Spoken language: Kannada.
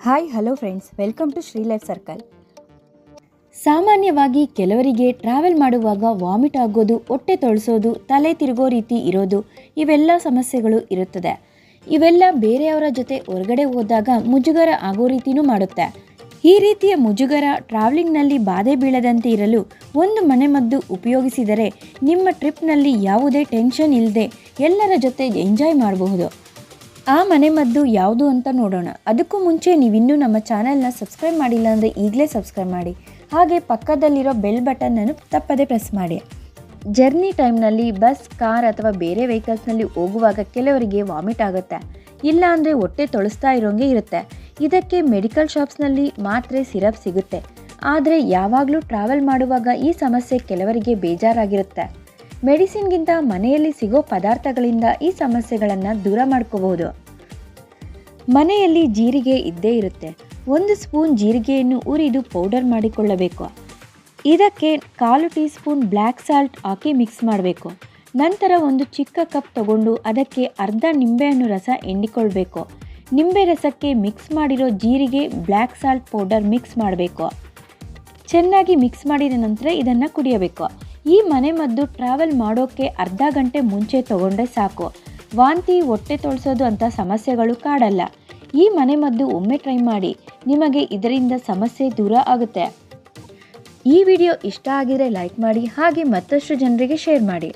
Hi hello friends welcome to Sri life circle ಸಾಮಾನ್ಯವಾಗಿ ಕೆಲವರಿಗೆ ಟ್ರಾವೆಲ್ ಮಾಡುವಾಗ ವಾಮಿಟ್ ಆಗೋದು, ಹೊಟ್ಟೆ ತೊಳಸೋದು, ತಲೆ ತಿರುಗೋ ರೀತಿ ಇರೋದು, ಇವೆಲ್ಲ ಸಮಸ್ಯೆಗಳು ಇರುತ್ತದೆ. ಇವೆಲ್ಲ ಬೇರೆಯವರ ಜೊತೆ ಹೊರಗಡೆ ಹೋದಾಗ ಮುಜುಗರ ಆಗೋ ರೀತಿನೂ ಮಾಡುತ್ತೆ. ಈ ರೀತಿಯ ಮುಜುಗರ ಟ್ರಾವೆಲಿಂಗ್ನಲ್ಲಿ ಬಾಧೆ ಬೀಳದಂತೆ ಇರಲು ಒಂದು ಮನೆಮದ್ದು ಉಪಯೋಗಿಸಿದರೆ ನಿಮ್ಮ ಟ್ರಿಪ್ನಲ್ಲಿ ಯಾವುದೇ ಟೆನ್ಷನ್ ಇಲ್ಲದೆ ಎಲ್ಲರ ಜೊತೆ ಎಂಜಾಯ್ ಮಾಡಬಹುದು. ಆ ಮನೆಮದ್ದು ಯಾವುದು ಅಂತ ನೋಡೋಣ. ಅದಕ್ಕೂ ಮುಂಚೆ ನೀವಿನ್ನೂ ನಮ್ಮ ಚಾನೆಲ್ನ ಸಬ್ಸ್ಕ್ರೈಬ್ ಮಾಡಿಲ್ಲ ಅಂದರೆ ಈಗಲೇ ಸಬ್ಸ್ಕ್ರೈಬ್ ಮಾಡಿ. ಹಾಗೆ ಪಕ್ಕದಲ್ಲಿರೋ ಬೆಲ್ ಬಟನ್ನನ್ನು ತಪ್ಪದೇ ಪ್ರೆಸ್ ಮಾಡಿ. ಜರ್ನಿ ಟೈಮ್ನಲ್ಲಿ ಬಸ್, ಕಾರ್ ಅಥವಾ ಬೇರೆ ವೆಹಿಕಲ್ಸ್ನಲ್ಲಿ ಹೋಗುವಾಗ ಕೆಲವರಿಗೆ ವಾಮಿಟ್ ಆಗುತ್ತೆ. ಇಲ್ಲ ಅಂದರೆ ಹೊಟ್ಟೆ ತೊಳಸ್ತಾ ಇರೋಂಗೆ ಇರುತ್ತೆ. ಇದಕ್ಕೆ ಮೆಡಿಕಲ್ ಶಾಪ್ಸ್ನಲ್ಲಿ ಮಾತ್ರೆ ಸಿರಪ್ ಸಿಗುತ್ತೆ. ಆದರೆ ಯಾವಾಗಲೂ ಟ್ರಾವೆಲ್ ಮಾಡುವಾಗ ಈ ಸಮಸ್ಯೆ ಕೆಲವರಿಗೆ ಬೇಜಾರಾಗಿರುತ್ತೆ. ಮೆಡಿಸಿನ್ಗಿಂತ ಮನೆಯಲ್ಲಿ ಸಿಗೋ ಪದಾರ್ಥಗಳಿಂದ ಈ ಸಮಸ್ಯೆಗಳನ್ನು ದೂರ ಮಾಡ್ಕೋಬಹುದು. ಮನೆಯಲ್ಲಿ ಜೀರಿಗೆ ಇದ್ದೇ ಇರುತ್ತೆ. ಒಂದು ಸ್ಪೂನ್ ಜೀರಿಗೆಯನ್ನು ಉರಿದು ಪೌಡರ್ ಮಾಡಿಕೊಳ್ಳಬೇಕು. ಇದಕ್ಕೆ ಕಾಲು ಟೀ ಸ್ಪೂನ್ ಬ್ಲ್ಯಾಕ್ ಸಾಲ್ಟ್ ಹಾಕಿ ಮಿಕ್ಸ್ ಮಾಡಬೇಕು. ನಂತರ ಒಂದು ಚಿಕ್ಕ ಕಪ್ ತಗೊಂಡು ಅದಕ್ಕೆ ಅರ್ಧ ನಿಂಬೆಹಣ್ಣು ರಸ ಎಂಡಿಕೊಳ್ಬೇಕು ನಿಂಬೆ ರಸಕ್ಕೆ ಮಿಕ್ಸ್ ಮಾಡಿರೋ ಜೀರಿಗೆ ಬ್ಲ್ಯಾಕ್ ಸಾಲ್ಟ್ ಪೌಡರ್ ಮಿಕ್ಸ್ ಮಾಡಬೇಕು. ಚೆನ್ನಾಗಿ ಮಿಕ್ಸ್ ಮಾಡಿದ ನಂತರ ಇದನ್ನು ಕುಡಿಯಬೇಕು. ಈ ಮನೆಮದ್ದು ಟ್ರಾವೆಲ್ ಮಾಡೋಕ್ಕೆ ಅರ್ಧ ಗಂಟೆ ಮುಂಚೆ ತಗೊಂಡ್ರೆ ಸಾಕು. ವಾಂತಿ ಹೊಟ್ಟೆ ತೊಳಸೋದು ಅಂತ ಸಮಸ್ಯೆಗಳು ಕಾಡಲ್ಲ. ಈ ಮನೆಮದ್ದು ಒಮ್ಮೆ ಟ್ರೈ ಮಾಡಿ ನಿಮಗೆ ಇದರಿಂದ ಸಮಸ್ಯೆ ದೂರ ಆಗುತ್ತೆ. ಈ ವಿಡಿಯೋ ಇಷ್ಟ ಆಗಿದ್ರೆ ಲೈಕ್ ಮಾಡಿ ಹಾಗೆ ಮತ್ತಷ್ಟು ಜನರಿಗೆ ಶೇರ್ ಮಾಡಿ.